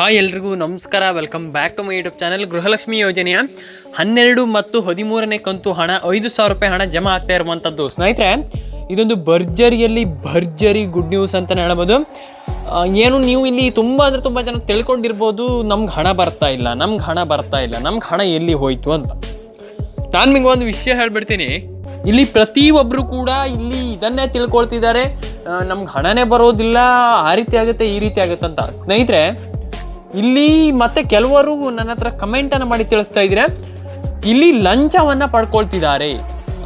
Hi ಎಲ್ರಿಗೂ ನಮಸ್ಕಾರ. Welcome back to my YouTube channel Gruhalakshmi ಯೋಜನೆಯ ಹನ್ನೆರಡು ಮತ್ತು ಹದಿಮೂರನೇ ಕಂತು ಹಣ, ಐದು ಸಾವಿರ ರೂಪಾಯಿ ಹಣ ಜಮಾ ಆಗ್ತಾ ಇರುವಂಥದ್ದು ಸ್ನೇಹಿತರೆ, ಇದೊಂದು ಭರ್ಜರಿಯಲ್ಲಿ ಭರ್ಜರಿ ಗುಡ್ ನ್ಯೂಸ್ ಅಂತಲೇ ಹೇಳ್ಬೋದು. ಏನು ನೀವು ಇಲ್ಲಿ ತುಂಬ ಅಂದರೆ ತುಂಬ ಜನ ತಿಳ್ಕೊಂಡಿರ್ಬೋದು, ನಮ್ಗೆ ಹಣ ಬರ್ತಾ ಇಲ್ಲ, ನಮ್ಗೆ ಹಣ ಬರ್ತಾ ಇಲ್ಲ, ನಮ್ಗೆ ಹಣ ಎಲ್ಲಿ ಹೋಯಿತು ಅಂತ. ನಾನು ನಿಮಗೆ ಒಂದು ವಿಷಯ ಹೇಳ್ಬಿಡ್ತೀನಿ. ಇಲ್ಲಿ ಪ್ರತಿಯೊಬ್ಬರು ಕೂಡ ಇಲ್ಲಿ ಇದನ್ನೇ ತಿಳ್ಕೊಳ್ತಿದ್ದಾರೆ. ನಮ್ಗೆ ಹಣನೇ ಬರೋದಿಲ್ಲ, ಆ ರೀತಿ ಆಗುತ್ತೆ, ಈ ರೀತಿ ಆಗುತ್ತೆ ಅಂತ. ಸ್ನೇಹಿತರೆ ಇಲ್ಲಿ ಮತ್ತೆ ಕೆಲವರು ನನ್ನ ಹತ್ರ ಕಮೆಂಟನ್ನು ಮಾಡಿ ತಿಳಿಸ್ತಾ ಇದ್ರೆ, ಇಲ್ಲಿ ಲಂಚವನ್ನು ಪಡ್ಕೊಳ್ತಿದ್ದಾರೆ.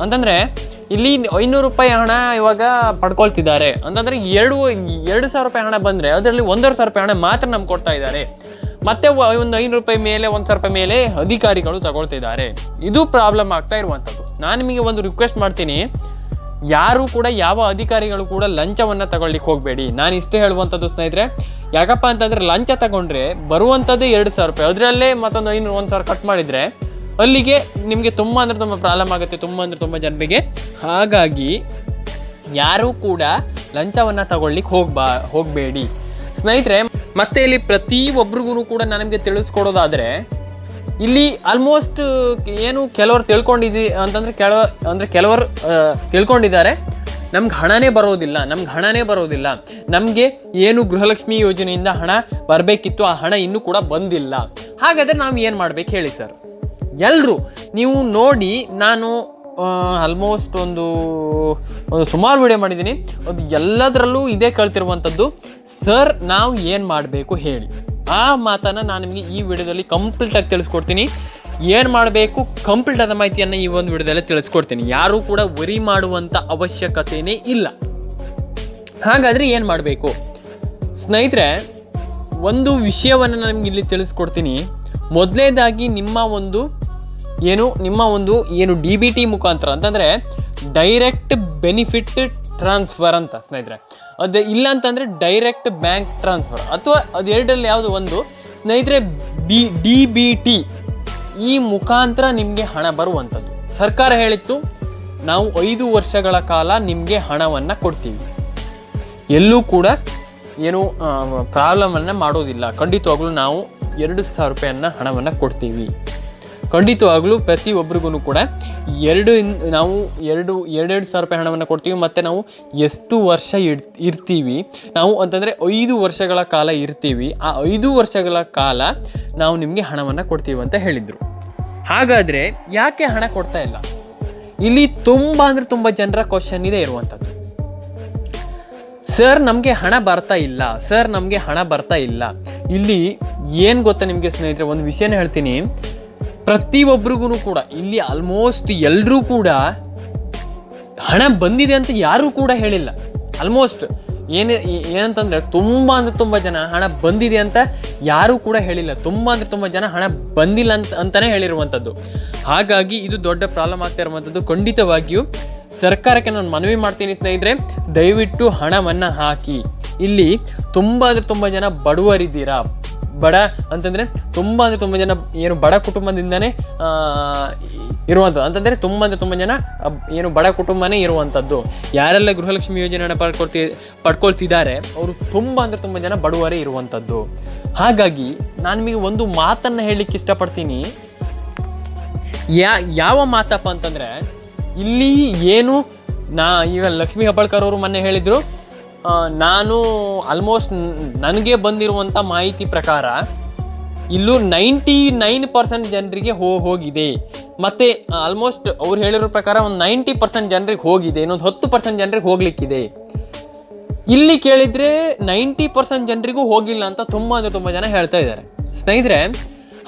ಅಂತಂದರೆ, ಇಲ್ಲಿ ಐನೂರು ರೂಪಾಯಿ ಹಣ ಇವಾಗ ಪಡ್ಕೊಳ್ತಿದ್ದಾರೆ. ಅಂತಂದರೆ ಎರಡು ಎರಡು ಸಾವಿರ ರೂಪಾಯಿ ಹಣ ಬಂದರೆ ಅದರಲ್ಲಿ ಒಂದೂವರೆ ಸಾವಿರ ರೂಪಾಯಿ ಹಣ ಮಾತ್ರ ನಮ್ಗೆ ಕೊಡ್ತಾ ಇದ್ದಾರೆ. ಮತ್ತೆ ಒಂದು ಐನೂರು ರೂಪಾಯಿ ಮೇಲೆ, ಒಂದು ಸಾವಿರ ರೂಪಾಯಿ ಮೇಲೆ ಅಧಿಕಾರಿಗಳು ತಗೊಳ್ತಿದ್ದಾರೆ. ಇದು ಪ್ರಾಬ್ಲಮ್ ಆಗ್ತಾ ಇರುವಂಥದ್ದು. ನಾನು ನಿಮಗೆ ಒಂದು ರಿಕ್ವೆಸ್ಟ್ ಮಾಡ್ತೀನಿ. ಯಾರು ಕೂಡ ಯಾವ ಅಧಿಕಾರಿಗಳು ಕೂಡ ಲಂಚವನ್ನು ತಗೊಳ್ಳಿಕ್ಕೆ ಹೋಗಬೇಡಿ. ನಾನು ಇಷ್ಟೇ ಹೇಳುವಂಥದ್ದು ಸ್ನೇಹಿತರೆ, ಯಾಕಪ್ಪ ಅಂತಂದರೆ ಲಂಚ ತಗೊಂಡ್ರೆ ಬರುವಂಥದ್ದು ಎರಡು ಸಾವಿರ ರೂಪಾಯಿ. ಅದರಲ್ಲೇ ಮತ್ತೊಂದು ಐನೂರು, ಒಂದು ಸಾವಿರ ಕಟ್ ಮಾಡಿದರೆ ಅಲ್ಲಿಗೆ ನಿಮಗೆ ತುಂಬ ಅಂದರೆ ತುಂಬ ಪ್ರಾಬ್ಲಮ್ ಆಗುತ್ತೆ, ತುಂಬ ಅಂದರೆ ತುಂಬ ಜನರಿಗೆ. ಹಾಗಾಗಿ ಯಾರೂ ಕೂಡ ಲಂಚವನ್ನು ತಗೊಳ್ಳಿಕ್ಕೆ ಹೋಗ್ಬಾ, ಹೋಗಬೇಡಿ. ಸ್ನೇಹಿತರೆ, ಮತ್ತೆ ಇಲ್ಲಿ ಪ್ರತಿ ಒಬ್ರಿಗೂ ಕೂಡ ನಾನು ನಿಮಗೆ ತಿಳಿಸ್ಕೊಡೋದಾದರೆ ಇಲ್ಲಿ ಆಲ್ಮೋಸ್ಟ್ ಏನು ಕೆಲವರು ತಿಳ್ಕೊಂಡಿದ್ದಿ ಅಂತಂದರೆ ಕೆಲವ, ಅಂದರೆ ಕೆಲವರು ತಿಳ್ಕೊಂಡಿದ್ದಾರೆ. ನಮ್ಗೆ ಹಣನೇ ಬರೋದಿಲ್ಲ, ನಮ್ಗೆ ಹಣನೇ ಬರೋದಿಲ್ಲ. ನಮಗೆ ಏನು ಗೃಹಲಕ್ಷ್ಮಿ ಯೋಜನೆಯಿಂದ ಹಣ ಬರಬೇಕಿತ್ತು, ಆ ಹಣ ಇನ್ನೂ ಕೂಡ ಬಂದಿಲ್ಲ. ಹಾಗಾದರೆ ನಾವು ಏನು ಮಾಡ್ಬೇಕು ಹೇಳಿ ಸರ್? ಎಲ್ಲರೂ ನೀವು ನೋಡಿ, ನಾನು ಆಲ್ಮೋಸ್ಟ್ ಒಂದು ಒಂದು ಸುಮಾರು ವಿಡಿಯೋ ಮಾಡಿದ್ದೀನಿ. ಅದು ಎಲ್ಲದರಲ್ಲೂ ಇದೇ ಕೇಳ್ತಿರುವಂಥದ್ದು ಸರ್, ನಾವು ಏನು ಮಾಡಬೇಕು ಹೇಳಿ? ಆ ಮಾತನ್ನು ನಾನು ನಿಮಗೆ ಈ ವಿಡಿಯೋದಲ್ಲಿ ಕಂಪ್ಲೀಟಾಗಿ ತಿಳಿಸ್ಕೊಡ್ತೀನಿ. ಏನು ಮಾಡಬೇಕು? ಕಂಪ್ಲೀಟ್ ಆದ ಮಾಹಿತಿಯನ್ನು ಈ ಒಂದು ವಿಡಿಯೋದಲ್ಲಿ ತಿಳಿಸ್ಕೊಡ್ತೀನಿ. ಯಾರೂ ಕೂಡ ವರಿ ಮಾಡುವಂಥ ಅವಶ್ಯಕತೆಯೇ ಇಲ್ಲ. ಹಾಗಾದರೆ ಏನು ಮಾಡಬೇಕು? ಸ್ನೇಹಿತರೆ, ಒಂದು ವಿಷಯವನ್ನು ನಾನು ನಿಮಗೆ ಇಲ್ಲಿ ತಿಳಿಸ್ಕೊಡ್ತೀನಿ. ಮೊದಲನೇದಾಗಿ ನಿಮ್ಮ ಒಂದು ಏನು, ನಿಮ್ಮ ಒಂದು ಏನು ಡಿ ಬಿ ಟಿ ಮುಖಾಂತರ ಅಂತಂದರೆ ಡೈರೆಕ್ಟ್ ಬೆನಿಫಿಟ್ ಟ್ರಾನ್ಸ್ಫರ್ ಅಂತ ಸ್ನೇಹಿತರೆ. ಅದು ಇಲ್ಲ ಅಂತಂದರೆ ಡೈರೆಕ್ಟ್ ಬ್ಯಾಂಕ್ ಟ್ರಾನ್ಸ್ಫರ್ ಅಥವಾ ಅದೆರಡರಲ್ಲಿ ಯಾವುದು ಒಂದು, ಸ್ನೇಹಿತರೆ, ಬಿ, ಡಿ ಬಿ ಟಿ ಈ ಮುಖಾಂತರ ನಿಮಗೆ ಹಣ ಬರುವಂಥದ್ದು ಸರ್ಕಾರ ಹೇಳಿತ್ತು, ನಾವು ಐದು ವರ್ಷಗಳ ಕಾಲ ನಿಮಗೆ ಹಣವನ್ನು ಕೊಡ್ತೀವಿ. ಎಲ್ಲೂ ಕೂಡ ಏನು ಪ್ರಾಬ್ಲಮನ್ನು ಮಾಡೋದಿಲ್ಲ. ಖಂಡಿತವಾಗ್ಲೂ ನಾವು ಎರಡು ಸಾವಿರ ರೂಪಾಯಿಯನ್ನು ಹಣವನ್ನು ಕೊಡ್ತೀವಿ. ಖಂಡಿತವಾಗ್ಲೂ ಪ್ರತಿಯೊಬ್ಬರಿಗೂ ಕೂಡ ಎರಡು ನಾವು ಎರಡು, ಎರಡೆರಡು ಸಾವಿರ ರೂಪಾಯಿ ಹಣವನ್ನು ಕೊಡ್ತೀವಿ, ಮತ್ತು ನಾವು ಎಷ್ಟು ವರ್ಷ ಇಡ್ ಇರ್ತೀವಿ. ನಾವು ಅಂತಂದರೆ ಐದು ವರ್ಷಗಳ ಕಾಲ ಇರ್ತೀವಿ. ಆ ಐದು ವರ್ಷಗಳ ಕಾಲ ನಾವು ನಿಮಗೆ ಹಣವನ್ನು ಕೊಡ್ತೀವಿ ಅಂತ ಹೇಳಿದರು. ಹಾಗಾದರೆ ಯಾಕೆ ಹಣ ಕೊಡ್ತಾ ಇಲ್ಲ? ಇಲ್ಲಿ ತುಂಬ ಅಂದರೆ ತುಂಬ ಜನರ ಕ್ವಶನ್ ಇದೆ ಇರುವಂಥದ್ದು ಸರ್, ನಮಗೆ ಹಣ ಬರ್ತಾ ಇಲ್ಲ. ಸರ್, ನಮಗೆ ಹಣ ಬರ್ತಾ ಇಲ್ಲ. ಇಲ್ಲಿ ಏನು ಗೊತ್ತಾ ನಿಮಗೆ ಸ್ನೇಹಿತರೆ, ಒಂದು ವಿಷಯನ ಹೇಳ್ತೀನಿ. ಪ್ರತಿಯೊಬ್ಬರಿಗೂ ಕೂಡ, ಇಲ್ಲಿ ಆಲ್ಮೋಸ್ಟ್ ಎಲ್ಲರೂ ಕೂಡ ಹಣ ಬಂದಿದೆ ಅಂತ ಯಾರೂ ಕೂಡ ಹೇಳಿಲ್ಲ. ಆಲ್ಮೋಸ್ಟ್ ಏನು ಏನಂತಂದರೆ ತುಂಬ ಅಂದರೆ ತುಂಬ ಜನ ಹಣ ಬಂದಿದೆ ಅಂತ ಯಾರೂ ಕೂಡ ಹೇಳಿಲ್ಲ. ತುಂಬ ಅಂದರೆ ತುಂಬ ಜನ ಹಣ ಬಂದಿಲ್ಲ ಅಂತ ಅಂತಲೇ ಹೇಳಿರುವಂಥದ್ದು. ಹಾಗಾಗಿ ಇದು ದೊಡ್ಡ ಪ್ರಾಬ್ಲಮ್ ಆಗ್ತಾ ಇರುವಂಥದ್ದು. ಖಂಡಿತವಾಗಿಯೂ ಸರ್ಕಾರಕ್ಕೆ ನಾನು ಮನವಿ ಮಾಡ್ತೀನಿ ಸ್ನೇಹಿತರೆ, ದಯವಿಟ್ಟು ಹಣವನ್ನು ಹಾಕಿ. ಇಲ್ಲಿ ತುಂಬ ಅಂದರೆ ತುಂಬ ಜನ ಬಡವರಿದ್ದೀರಾ? ಬಡ ಅಂತಂದರೆ ತುಂಬ ಅಂದರೆ ತುಂಬ ಜನ ಏನು ಬಡ ಕುಟುಂಬದಿಂದನೇ ಇರುವಂಥದ್ದು. ಅಂತಂದರೆ ತುಂಬ ಅಂದರೆ ತುಂಬ ಜನ ಏನು ಬಡ ಕುಟುಂಬನೇ ಇರುವಂಥದ್ದು. ಯಾರೆಲ್ಲ ಗೃಹಲಕ್ಷ್ಮಿ ಯೋಜನೆಯನ್ನು ಪಡ್ಕೊಳ್ತಿ, ಪಡ್ಕೊಳ್ತಿದ್ದಾರೆ, ಅವರು ತುಂಬ ಅಂದರೆ ತುಂಬ ಜನ ಬಡವರೇ ಇರುವಂಥದ್ದು. ಹಾಗಾಗಿ ನಾನು ನಿಮಗೆ ಒಂದು ಮಾತನ್ನು ಹೇಳಲಿಕ್ಕೆ ಇಷ್ಟಪಡ್ತೀನಿ. ಯಾ, ಯಾವ ಮಾತಪ್ಪ ಅಂತಂದರೆ, ಇಲ್ಲಿ ಏನು ನಾ, ಈಗ ಲಕ್ಷ್ಮೀ ಹೆಬ್ಬಾಳ್ಕರ್ ಅವರು ಮೊನ್ನೆ ಹೇಳಿದರು ನಾನು ಆಲ್ಮೋಸ್ಟ್ ನನಗೆ ಬಂದಿರುವಂಥ ಮಾಹಿತಿ ಪ್ರಕಾರ ಇಲ್ಲೂ ನೈಂಟಿ ನೈನ್ ಪರ್ಸೆಂಟ್ ಜನರಿಗೆ ಹೋಗಿದೆ. ಮತ್ತು ಆಲ್ಮೋಸ್ಟ್ ಅವ್ರು ಹೇಳಿರೋ ಪ್ರಕಾರ ಒಂದು ನೈಂಟಿ ಪರ್ಸೆಂಟ್ ಜನರಿಗೆ ಹೋಗಿದೆ, ಇನ್ನೊಂದು ಹತ್ತು ಪರ್ಸೆಂಟ್ ಜನರಿಗೆ ಹೋಗ್ಲಿಕ್ಕಿದೆ. ಇಲ್ಲಿ ಕೇಳಿದರೆ ನೈಂಟಿ ಪರ್ಸೆಂಟ್ ಜನರಿಗೂ ಹೋಗಿಲ್ಲ ಅಂತ ತುಂಬ ಅಂದರೆ ತುಂಬ ಜನ ಹೇಳ್ತಾ ಇದ್ದಾರೆ. ಸ್ನೇಹಿತರೆ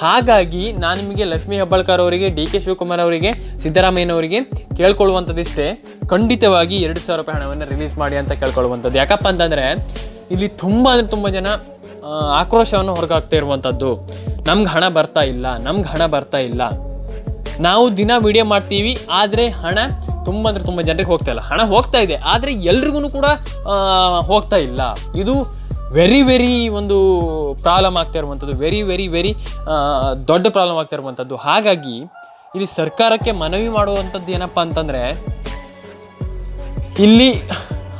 ಹಾಗಾಗಿ ನಾನು ನಿಮಗೆ ಲಕ್ಷ್ಮೀ ಹೆಬ್ಬಾಳ್ಕರ್ ಅವರಿಗೆ, ಡಿ ಕೆ ಶಿವಕುಮಾರ್ ಅವರಿಗೆ ಸಿದ್ದರಾಮಯ್ಯನವರಿಗೆ ಕೇಳ್ಕೊಳ್ಳುವಂಥದ್ದಿಷ್ಟೇ, ಖಂಡಿತವಾಗಿ ಎರಡು ಸಾವಿರ ರೂಪಾಯಿ ಹಣವನ್ನು ರಿಲೀಸ್ ಮಾಡಿ ಅಂತ ಕೇಳ್ಕೊಳ್ಳುವಂಥದ್ದು. ಯಾಕಪ್ಪ ಅಂತಂದರೆ, ಇಲ್ಲಿ ತುಂಬ ಅಂದರೆ ತುಂಬ ಜನ ಆಕ್ರೋಶವನ್ನು ಹೊರಗಾಗ್ತಾ ಇರುವಂಥದ್ದು. ನಮ್ಗೆ ಹಣ ಬರ್ತಾ ಇಲ್ಲ, ನಮ್ಗೆ ಹಣ ಬರ್ತಾ ಇಲ್ಲ. ನಾವು ದಿನ ವಿಡಿಯೋ ಮಾಡ್ತೀವಿ, ಆದರೆ ಹಣ ತುಂಬ ಅಂದರೆ ತುಂಬ ಜನರಿಗೆ ಹೋಗ್ತಾ ಇಲ್ಲ. ಹಣ ಹೋಗ್ತಾ ಇದೆ, ಆದರೆ ಎಲ್ರಿಗೂ ಕೂಡ ಹೋಗ್ತಾ ಇಲ್ಲ. ಇದು ವೆರಿ ವೆರಿ ಒಂದು ಪ್ರಾಬ್ಲಮ್ ಆಗ್ತಾ ಇರುವಂಥದ್ದು ವೆರಿ ವೆರಿ ವೆರಿ ದೊಡ್ಡ ಪ್ರಾಬ್ಲಮ್ ಆಗ್ತಾ ಇರುವಂಥದ್ದು. ಹಾಗಾಗಿ, ಇಲ್ಲಿ ಸರ್ಕಾರಕ್ಕೆ ಮನವಿ ಮಾಡುವಂಥದ್ದು ಏನಪ್ಪ ಅಂತಂದರೆ, ಇಲ್ಲಿ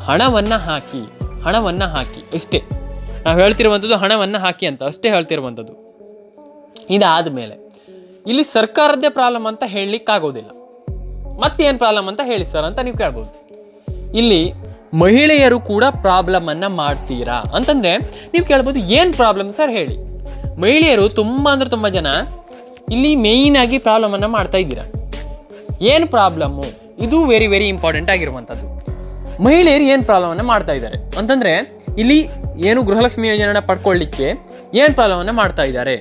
ಹಣವನ್ನು ಹಾಕಿ ಹಣವನ್ನು ಹಾಕಿ ಇಷ್ಟೇ ನಾವು ಹೇಳ್ತಿರುವಂಥದ್ದು ಹಣವನ್ನು ಹಾಕಿ ಅಂತ, ಅಷ್ಟೇ ಹೇಳ್ತಿರುವಂಥದ್ದು. ಇದಾದ ಮೇಲೆ ಇಲ್ಲಿ ಸರ್ಕಾರದ್ದೇ ಪ್ರಾಬ್ಲಮ್ ಅಂತ ಹೇಳಲಿಕ್ಕಾಗೋದಿಲ್ಲ. ಮತ್ತೇನು ಪ್ರಾಬ್ಲಮ್ ಅಂತ ಹೇಳಿ ಸರ್ ಅಂತ ನೀವು ಕೇಳ್ಬೋದು. ಇಲ್ಲಿ ಮಹಿಳೆಯರು ಕೂಡ ಪ್ರಾಬ್ಲಮನ್ನು ಮಾಡ್ತೀರಾ? ಅಂತಂದ್ರೆ ನೀವು ಕೇಳ್ಬೋದು ಏನು ಪ್ರಾಬ್ಲಮ್ ಸರ್ ಹೇಳಿ. ಮಹಿಳೆಯರು ತುಂಬ ಅಂದ್ರೆ ತುಂಬ ಜನ ಇಲ್ಲಿ ಮೇಯ್ನಾಗಿ ಆಗಿ ಪ್ರಾಬ್ಲಮ್ ಅನ್ನ ಮಾಡ್ತಾ ಇದ್ದೀರಾ. ಏನು ಪ್ರಾಬ್ಲಮ್ಮು ಇದು ವೆರಿ ವೆರಿ ಇಂಪಾರ್ಟೆಂಟ್ ಆಗಿರುವಂಥದ್ದು. ಮಹಿಳೆಯರು ಏನು ಪ್ರಾಬ್ಲಮನ್ನು ಮಾಡ್ತಾ ಇದ್ದಾರೆ? ಅಂತಂದರೆ ಇಲ್ಲಿ ಏನು ಗೃಹಲಕ್ಷ್ಮಿ ಯೋಜನೆನ ಪಡ್ಕೊಳ್ಳಿಕ್ಕೆ ಏನು ಪ್ರಾಬ್ಲಮನ್ನು ಮಾಡ್ತಾ ಇದ್ದಾರೆ?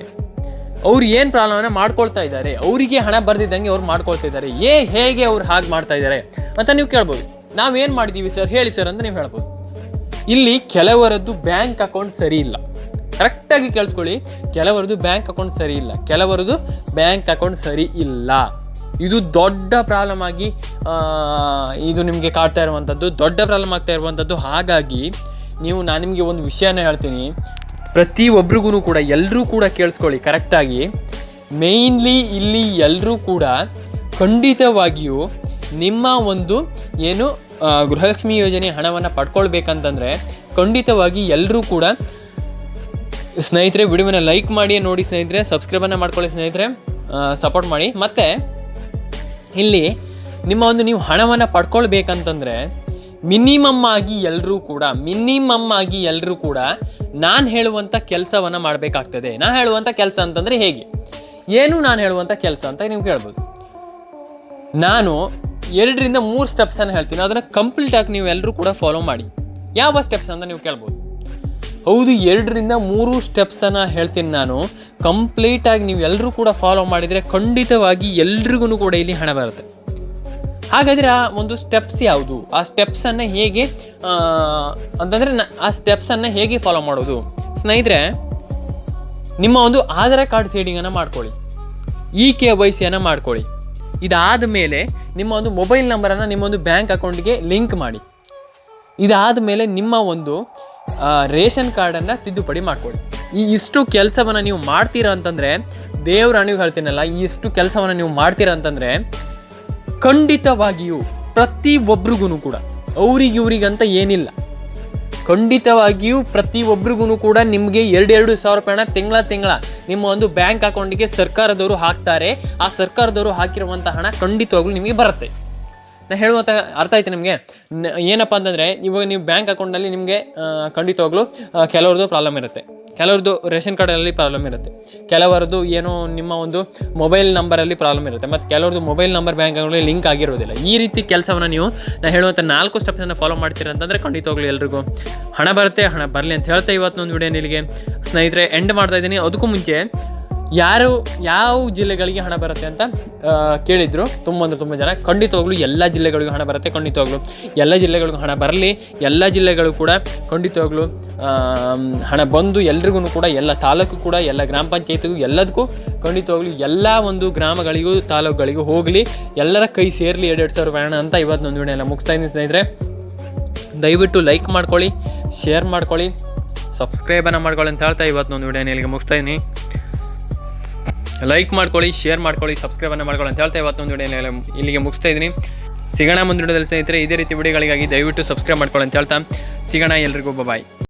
ಅವ್ರು ಏನು ಪ್ರಾಬ್ಲಮನ್ನು ಮಾಡ್ಕೊಳ್ತಾ ಇದ್ದಾರೆ? ಅವರಿಗೆ ಹಣ ಬರ್ದಿದ್ದಂಗೆ ಅವ್ರು ಮಾಡ್ಕೊಳ್ತಾ ಇದ್ದಾರೆ. ಏ, ಹೇಗೆ ಅವ್ರು ಹಾಗೆ ಮಾಡ್ತಾ ಇದ್ದಾರೆ? ಅಂತ ನೀವು ಕೇಳ್ಬೋದು. ನಾವೇನು ಮಾಡಿದ್ದೀವಿ ಸರ್? ಹೇಳಿ ಸರ್ ಅಂತ ನೀವು ಹೇಳ್ಬೋದು. ಇಲ್ಲಿ ಕೆಲವರದ್ದು ಬ್ಯಾಂಕ್ ಅಕೌಂಟ್ ಸರಿ ಇಲ್ಲ. ಕರೆಕ್ಟಾಗಿ ಕೇಳಿಸ್ಕೊಳ್ಳಿ. ಕೆಲವರದ್ದು ಬ್ಯಾಂಕ್ ಅಕೌಂಟ್ ಸರಿ ಇಲ್ಲ. ಕೆಲವರದ್ದು ಬ್ಯಾಂಕ್ ಅಕೌಂಟ್ ಸರಿ ಇಲ್ಲ. ಇದು ದೊಡ್ಡ ಪ್ರಾಬ್ಲಮ್ ಆಗಿ ಇದು ನಿಮಗೆ ಕಾಡ್ತಾ ಇರುವಂಥದ್ದು ದೊಡ್ಡ ಪ್ರಾಬ್ಲಮ್ ಆಗ್ತಾ ಇರುವಂಥದ್ದು ಹಾಗಾಗಿ ನೀವು, ನಾನು ನಿಮಗೆ ಒಂದು ವಿಷಯನ ಹೇಳ್ತೀನಿ. ಪ್ರತಿಯೊಬ್ಬರಿಗೂ ಕೂಡ ಎಲ್ಲರೂ ಕೂಡ ಕೇಳಿಸ್ಕೊಳ್ಳಿ ಕರೆಕ್ಟಾಗಿ ಮೇಯ್ನ್ಲಿ ಇಲ್ಲಿ ಎಲ್ಲರೂ ಕೂಡ ಖಂಡಿತವಾಗಿಯೂ ನಿಮ್ಮ ಒಂದು ಏನು ಗೃಹಲಕ್ಷ್ಮಿ ಯೋಜನೆ ಹಣವನ್ನು ಪಡ್ಕೊಳ್ಬೇಕಂತಂದರೆ ಖಂಡಿತವಾಗಿ ಎಲ್ಲರೂ ಕೂಡ ಸ್ನೇಹಿತರೆ, ವಿಡಿಯೋನ ಲೈಕ್ ಮಾಡಿ, ನೋಡಿ ಸ್ನೇಹಿತರೆ, ಸಬ್ಸ್ಕ್ರೈಬನ್ನು ಮಾಡ್ಕೊಳ್ಳಿ ಸ್ನೇಹಿತರೆ ಸಪೋರ್ಟ್ ಮಾಡಿ. ಮತ್ತು ಇಲ್ಲಿ ನಿಮ್ಮ ಒಂದು ನೀವು ಹಣವನ್ನು ಪಡ್ಕೊಳ್ಬೇಕಂತಂದರೆ ಮಿನಿಮಮ್ ಆಗಿ ಎಲ್ಲರೂ ಕೂಡ ಮಿನಿಮಮ್ ಆಗಿ ಎಲ್ಲರೂ ಕೂಡ ನಾನು ಹೇಳುವಂಥ ಕೆಲಸವನ್ನು ಮಾಡಬೇಕಾಗ್ತದೆ. ನಾನು ಹೇಳುವಂಥ ಕೆಲಸ ಅಂತಂದರೆ ಹೇಗೆ? ಏನು ನಾನು ಹೇಳುವಂಥ ಕೆಲಸ ಅಂತ ನೀವು ಕೇಳ್ಬೋದು. ನಾನು ಎರಡರಿಂದ ಮೂರು ಸ್ಟೆಪ್ಸನ್ನು ಹೇಳ್ತೀನಿ. ಅದನ್ನು ಕಂಪ್ಲೀಟಾಗಿ ನೀವು ಎಲ್ಲರೂ ಕೂಡ ಫಾಲೋ ಮಾಡಿ. ಯಾವ ಸ್ಟೆಪ್ಸ್ ಅಂತ ನೀವು ಕೇಳ್ಬೋದು? ಹೌದು, ಎರಡರಿಂದ ಮೂರು ಸ್ಟೆಪ್ಸನ್ನು ಹೇಳ್ತೀನಿ ನಾನು. ಕಂಪ್ಲೀಟಾಗಿ ನೀವು ಎಲ್ಲರೂ ಕೂಡ ಫಾಲೋ ಮಾಡಿದರೆ ಖಂಡಿತವಾಗಿ ಎಲ್ರಿಗೂ ಕೂಡ ಇಲ್ಲಿ ಹಣ ಬರುತ್ತೆ. ಹಾಗಾದರೆ ಆ ಒಂದು ಸ್ಟೆಪ್ಸ್ ಯಾವುದು? ಆ ಸ್ಟೆಪ್ಸನ್ನು ಹೇಗೆ ಅಂತಂದರೆ ನ- ಆ ಸ್ಟೆಪ್ಸನ್ನು ಹೇಗೆ ಫಾಲೋ ಮಾಡೋದು? ಸ್ನೇಹಿತರೆ, ನಿಮ್ಮ ಒಂದು ಆಧಾರ್ ಕಾರ್ಡ್ ಸೀಡಿಂಗನ್ನು ಮಾಡ್ಕೊಳ್ಳಿ. ಇ ಕೆ ವೈ ಸಿಯನ್ನು ಮಾಡ್ಕೊಳ್ಳಿ. ಇದಾದ ಮೇಲೆ ನಿಮ್ಮ ಒಂದು ಮೊಬೈಲ್ ನಂಬರನ್ನು ನಿಮ್ಮ ಒಂದು ಬ್ಯಾಂಕ್ ಅಕೌಂಟ್ಗೆ ಲಿಂಕ್ ಮಾಡಿ. ಇದಾದ ಮೇಲೆ ನಿಮ್ಮ ಒಂದು ರೇಷನ್ ಕಾರ್ಡನ್ನು ತಿದ್ದುಪಡಿ ಮಾಡಿಕೊಡಿ. ಈ ಇಷ್ಟು ಕೆಲಸವನ್ನು ನೀವು ಮಾಡ್ತೀರಾ ಅಂತಂದರೆ, ದೇವ್ರ ನೀವು ಹೇಳ್ತೀನಲ್ಲ, ಈ ಇಷ್ಟು ಕೆಲಸವನ್ನು ನೀವು ಮಾಡ್ತೀರಾ ಅಂತಂದರೆ, ಖಂಡಿತವಾಗಿಯೂ ಪ್ರತಿ ಒಬ್ರಿಗೂ ಕೂಡ ಅವ್ರಿಗೆ ಇವ್ರಿಗಂತ ಏನಿಲ್ಲ. ಖಂಡಿತವಾಗಿಯೂ ಪ್ರತಿ ಒಬ್ರಿಗೂ ಕೂಡ ನಿಮಗೆ ಎರಡೆರಡು ಸಾವಿರ ರೂಪಾಯಿನ ತಿಂಗಳ ತಿಂಗಳ ನಿಮ್ಮ ಒಂದು ಬ್ಯಾಂಕ್ ಅಕೌಂಟ್ಗೆ ಸರ್ಕಾರದವರು ಹಾಕ್ತಾರೆ ಆ ಸರ್ಕಾರದವರು ಹಾಕಿರುವಂತಹ ಹಣ ಖಂಡಿತವಾಗ್ಲೂ ನಿಮಗೆ ಬರುತ್ತೆ. ನಾ ಹೇಳುವಂಥ ಅರ್ಥ ಆಯ್ತು ನಿಮಗೆ? ಏನಪ್ಪ ಅಂತಂದರೆ, ಇವಾಗ ನೀವು ಬ್ಯಾಂಕ್ ಅಕೌಂಟಲ್ಲಿ ನಿಮಗೆ ಖಂಡಿತವಾಗ್ಲೂ ಕೆಲವ್ರದ್ದು ಪ್ರಾಬ್ಲಮ್ ಇರುತ್ತೆ. ಕೆಲವ್ರದ್ದು ರೇಷನ್ ಕಾರ್ಡಲ್ಲಿ ಪ್ರಾಬ್ಲಮ್ ಇರುತ್ತೆ. ಕೆಲವರದ್ದು ಏನೋ ನಿಮ್ಮ ಒಂದು ಮೊಬೈಲ್ ನಂಬರಲ್ಲಿ ಪ್ರಾಬ್ಲಮ್ ಇರುತ್ತೆ. ಮತ್ತು ಕೆಲವ್ರದ್ದು ಮೊಬೈಲ್ ನಂಬರ್ ಬ್ಯಾಂಕ್ ಅಕೌಂಟ್ಗೆ ಲಿಂಕ್ ಆಗಿರೋದಿಲ್ಲ. ಈ ರೀತಿ ಕೆಲಸವನ್ನು ನೀವು ನಾನು ಹೇಳುವಂಥ ನಾಲ್ಕು ಸ್ಟೆಪ್ಸನ್ನು ಫಾಲೋ ಮಾಡ್ತೀರ ಅಂತಂದರೆ ಖಂಡಿತವಾಗ್ಲೂ ಎಲ್ರಿಗೂ. ಹಣ ಬರುತ್ತೆ, ಹಣ ಬರಲಿ ಅಂತ ಹೇಳ್ತಾ ಇವತ್ತು ಒಂದು ವಿಡಿಯೋ ಇಲ್ಲಿಗೆ ಸ್ನೇಹಿತರೆ ಎಂಡ್ ಮಾಡ್ತಾ ಇದ್ದೀನಿ. ಅದಕ್ಕೂ ಮುಂಚೆ ಯಾರು ಯಾವ ಜಿಲ್ಲೆಗಳಿಗೆ ಹಣ ಬರುತ್ತೆ ಅಂತ ಕೇಳಿದರು. ತುಂಬ ಅಂದರೆ ತುಂಬ ಜನ. ಖಂಡಿತವಾಗ್ಲೂ ಎಲ್ಲ ಜಿಲ್ಲೆಗಳಿಗೂ ಹಣ ಬರುತ್ತೆ, ಖಂಡಿತವಾಗ್ಲೂ. ಎಲ್ಲ ಜಿಲ್ಲೆಗಳಿಗೂ ಹಣ ಬರಲಿ, ಎಲ್ಲ ಜಿಲ್ಲೆಗಳು ಕೂಡ ಖಂಡಿತವಾಗ್ಲೂ ಹಣ ಬಂದು ಎಲ್ರಿಗೂ ಕೂಡ, ಎಲ್ಲ ತಾಲೂಕು ಕೂಡ, ಎಲ್ಲ ಗ್ರಾಮ ಪಂಚಾಯತಿಗೂ, ಎಲ್ಲದಕ್ಕೂ ಖಂಡಿತವಾಗ್ಲೂ ಎಲ್ಲ ಒಂದು ಗ್ರಾಮಗಳಿಗೂ, ತಾಲೂಕುಗಳಿಗೂ ಹೋಗಲಿ. ಎಲ್ಲರ ಕೈ ಸೇರಲಿ ಎರಡು ಸಾವಿರ ರೂಪಾಯಿ ಅಂತ ಇವತ್ತು ವಿಡಿಯೋ ಎಲ್ಲ ಮುಗಿಸ್ತಾ ಇದ್ದೀನಿ ಸ್ನೇಹಿತರೆ. ದಯವಿಟ್ಟು ಲೈಕ್ ಮಾಡ್ಕೊಳ್ಳಿ, ಶೇರ್ ಮಾಡ್ಕೊಳ್ಳಿ, ಸಬ್ಸ್ಕ್ರೈಬನ್ನು ಮಾಡ್ಕೊಳ್ಳಿ ಅಂತ ಹೇಳ್ತಾ ಇವತ್ತು ಒಂದು ವಿಡಿಯೋನ ಇಲ್ಲಿಗೆ ಮುಗಿಸ್ತಾ ಇದ್ದೀನಿ. ಲೈಕ್ ಮಾಡ್ಕೊಳ್ಳಿ ಶೇರ್ ಮಾಡ್ಕೊಳ್ಳಿ ಸಬ್ಸ್ಕ್ರೈಬನ್ನು ಮಾಡ್ಕೊಳ್ಳಿ ಅಂತ ಹೇಳ್ತಾ ಇವತ್ತೊಂದು ವಿಡಿಯೋ ಇಲ್ಲಿಗೆ ಮುಗಿಸ್ತಾ ಇದ್ದೀನಿ. ಸಿಗೋಣ ವಿಡಿಯೋದಲ್ಲಿ ಸ್ನೇಹಿತರೆ, ಇದೇ ರೀತಿ ವಿಡಿಯೋಗಳಿಗಾಗಿ ದಯವಿಟ್ಟು ಸಬ್ಸ್ಕ್ರೈಬ್ ಮಾಡ್ಕೊಳ್ಳಿ ಅಂತ ಹೇಳ್ತಾ. ಸಿಗೋಣ ಎಲ್ರಿಗೂ ಬಾಯ್